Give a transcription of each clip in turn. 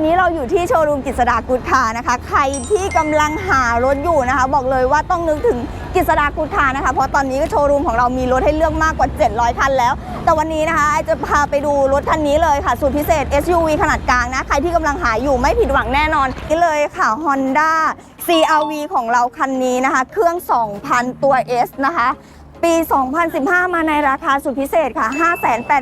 วันนี้เราอยู่ที่โชว์รูมกิษดากุดคานะคะ ใครที่กำลังหารถอยู่นะคะ บอกเลยว่าต้องนึกถึงกิษดากุดคานะคะ เพราะตอนนี้โชว์รูมของเรามีรถให้เลือกมากกว่า 700 คันแล้ว แต่วันนี้นะคะไอจะพาไปดูรถคันนี้เลยค่ะสูตรพิเศษ SUV ขนาดกลางนะ ใครที่กำลังหาอยู่ไม่ผิดหวังแน่นอนนี่เลยค่ะ Honda CRV ของเราคันนี้นะคะ เครื่อง 2,000 ตัว S นะคะ ปี 2015 มาในราคาสุดพิเศษค่ะ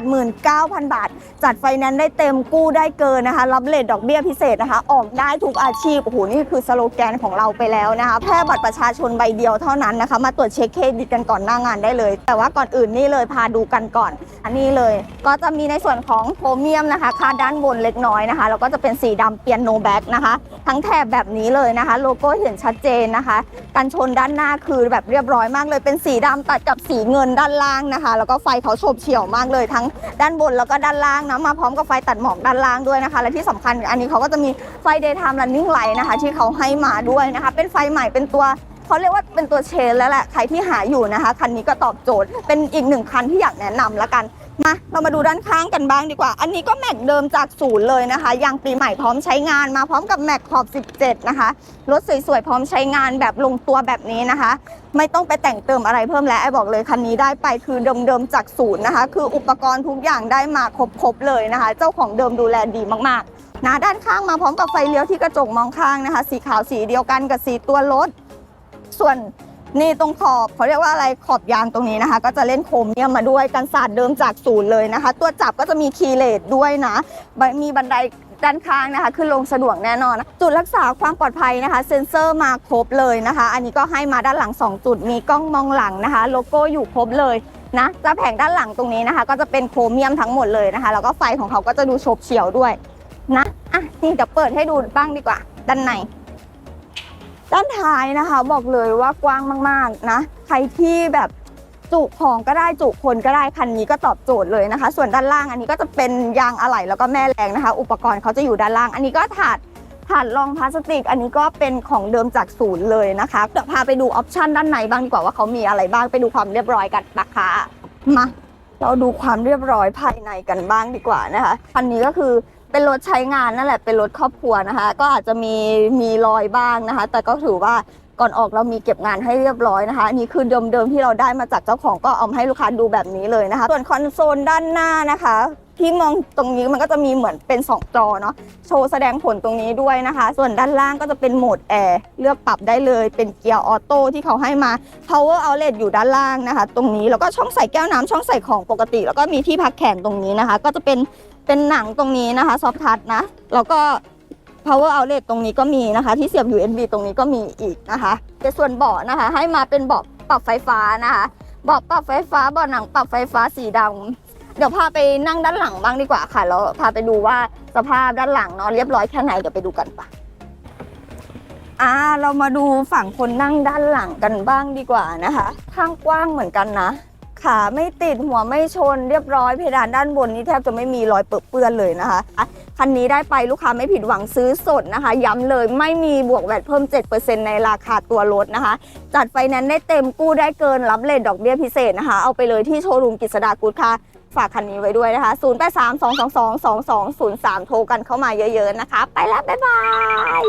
589,000 บาท จัดไฟแนนซ์ได้เต็มกู้ได้เกินนะคะ รับเลทดอกเบี้ยพิเศษนะคะ ออกได้ทุกอาชีพ โอ้โห นี่คือสโลแกนของเราไปแล้วนะคะ แค่บัตรประชาชนใบเดียวเท่านั้นนะคะ มาตรวจเช็คเครดิตกันก่อนหน้างานได้เลย แต่ว่าก่อนอื่นนี่เลยพาดูกันก่อน อันนี้เลย ก็จะมีในส่วนของโพรเมียมนะคะคาด้านบนเล็กน้อยนะคะ แล้วก็จะเป็นสีดำเปียโนแบ็กนะคะ ทั้งแถบแบบนี้เลยนะคะ โลโก้เห็นชัดเจนนะคะ กันชนด้านหน้าคือแบบเรียบร้อยมากเลย เป็นสีดำตัดกับสีเงินด้านล่างนะคะ แล้วก็ไฟเขาโฉบเฉี่ยวมากเลยทั้งด้านบนแล้วก็ด้านล่างนะมาพร้อมกับไฟตัดหมอกด้านล่างด้วยนะคะ และที่สำคัญอันนี้เขาก็จะมีไฟเดย์ไทม์รันนิ่งไลท์นะคะ ที่เขาให้มาด้วยนะคะ เป็นไฟใหม่เป็นตัว เขาเรียกว่าเป็นตัวเชนแล้วแหละใครที่หาอยู่นะคะ คันนี้ก็ตอบโจทย์เป็นอีกหนึ่งคันที่อยากแนะนำแล้วกันมาเรามาดูด้านข้างกันบ้างดีกว่า อันนี้ก็แม็กเดิมจากศูนย์เลยนะคะยางปีใหม่พร้อมใช้งานมาพร้อมกับแม็กขอบ 17 นะคะรถสวยๆพร้อมใช้งานแบบลงตัวแบบนี้นะคะ ไม่ต้องไปแต่งเติมอะไรเพิ่มแล้วไอ้บอกเลยคันนี้ได้ไปคือเดิมๆจากศูนย์นะคะ คืออุปกรณ์ทุกอย่างได้มาครบๆเลยนะคะ เจ้าของเดิมดูแลดีมากๆนะด้านข้างมาพร้อมกับไฟเลี้ยวที่กระจกมองข้างนะคะ สีขาวสีเดียวกันกับสีตัวรถ ส่วนนี่ตรงขอบเขาเรียกว่าอะไรขอบยางตรงนี้นะคะ ก็จะเล่นโครเมียมมาด้วยกันศาสตร์เดิมจากศูนย์เลยนะคะ ตัวจับก็จะมีคีย์เลสด้วยนะ มีบันไดด้านข้างนะคะ ขึ้นลงสะดวกแน่นอน จุดรักษาความปลอดภัยนะคะ เซ็นเซอร์มาครบเลยนะคะ อันนี้ก็ให้มาด้านหลัง 2 จุดมีกล้องมองหลังนะคะ โลโก้อยู่ครบเลยนะจะแผงด้านหลังตรงนี้นะคะ ก็จะเป็นโครเมียมทั้งหมดเลยนะคะแล้วก็ไฟของเขาก็จะดูโฉบเฉี่ยวด้วยนะอะนี่เดี๋ยวเปิดให้ดูบ้างดีกว่า ด้านใน ด้านท้ายนะคะบอกเลยว่ากว้างมากๆนะใครที่แบบจุของก็ได้จุคนก็ได้คันนี้ก็ตอบโจทย์เลยนะคะ ส่วนด้านล่างอันนี้ก็จะเป็นยางอะไหล่แล้วก็แม่แรงนะคะ อุปกรณ์เขาจะอยู่ด้านล่าง อันนี้ก็ถาดถาดรองพลาสติก อันนี้ก็เป็นของเดิมจากศูนย์เลยนะคะเดี๋ยวพาไปดูออปชันด้านในบ้างดีกว่าว่าเขามีอะไรบ้างไปดูความเรียบร้อยกันนะคะมา เราดูความเรียบร้อยภายในกันบ้างดีกว่านะคะคันนี้ก็คือเป็นรถใช้งานนั่นแหละเป็นรถครอบครัวนะคะ ก็อาจจะมีมีรอยบ้างนะคะ แต่ก็ถือว่าก่อนออกเรามีเก็บงานให้เรียบร้อยนะคะอันนี้คือเดิมๆที่เราได้มาจากเจ้าของก็เอามาให้ลูกค้าดูแบบนี้เลยนะคะ ส่วนคอนโซลด้านหน้านะคะ ที่มองตรงนี้มันก็จะมีเหมือนเป็น 2 จอเนาะโชว์แสดงผลตรงนี้ด้วยนะคะ ส่วนด้านล่างก็จะเป็นโหมดแอร์เลือกปรับได้เลย เป็นเกียร์ออโต้ที่เขาให้มา power outlet อยู่ด้านล่างนะคะ ตรงนี้แล้วก็ช่องใส่แก้วน้ำช่องใส่ของปกติ แล้วก็มีที่พักแขนตรงนี้นะคะ ก็จะเป็นเป็นหนังตรงนี้นะคะซอฟทัชนะแล้วก็ power outlet ตรงนี้ก็มีนะคะ ที่เสียบ USB ตรงนี้ก็มีอีกนะคะในส่วนเบาะนะคะ ให้มาเป็นเบาะปรับไฟฟ้านะคะเบาะปรับไฟฟ้าเบาะหนังปรับไฟฟ้าสีดำ เดี๋ยวพาไปนั่งด้านหลังบ้างดีกว่าค่ะ แล้วพาไปดูว่าสภาพด้านหลังเนาะเรียบร้อยแค่ไหนเดี๋ยวไปดูกันปะอ่าเรามาดูฝั่งคนนั่งด้านหลังกันบ้างดีกว่านะคะข้างกว้างเหมือนกันนะ ขาไม่ติดหัวไม่ชน เรียบร้อยเพดานด้านบนนี้แทบจะไม่มีรอยเปื้อนเลยนะคะคันนี้ได้ไปลูกค้าไม่ผิดหวังซื้อสดนะคะ ย้ำเลยไม่มีบวกแวดเพิ่ม 7%ในราคาตัวรถนะคะ จัดไฟแนนซ์ได้เต็มกู้ได้เกินรับเลทดอกเบี้ยพิเศษนะคะ เอาไปเลยที่โชว์รูมกิษดากูดค่ะ ฝากคันนี้ไว้ด้วยนะคะ 0 8 3 2 2 2 2 2 0 3 โทรกันเข้ามาเยอะๆนะคะ ไปแล้ว บ๊ายบาย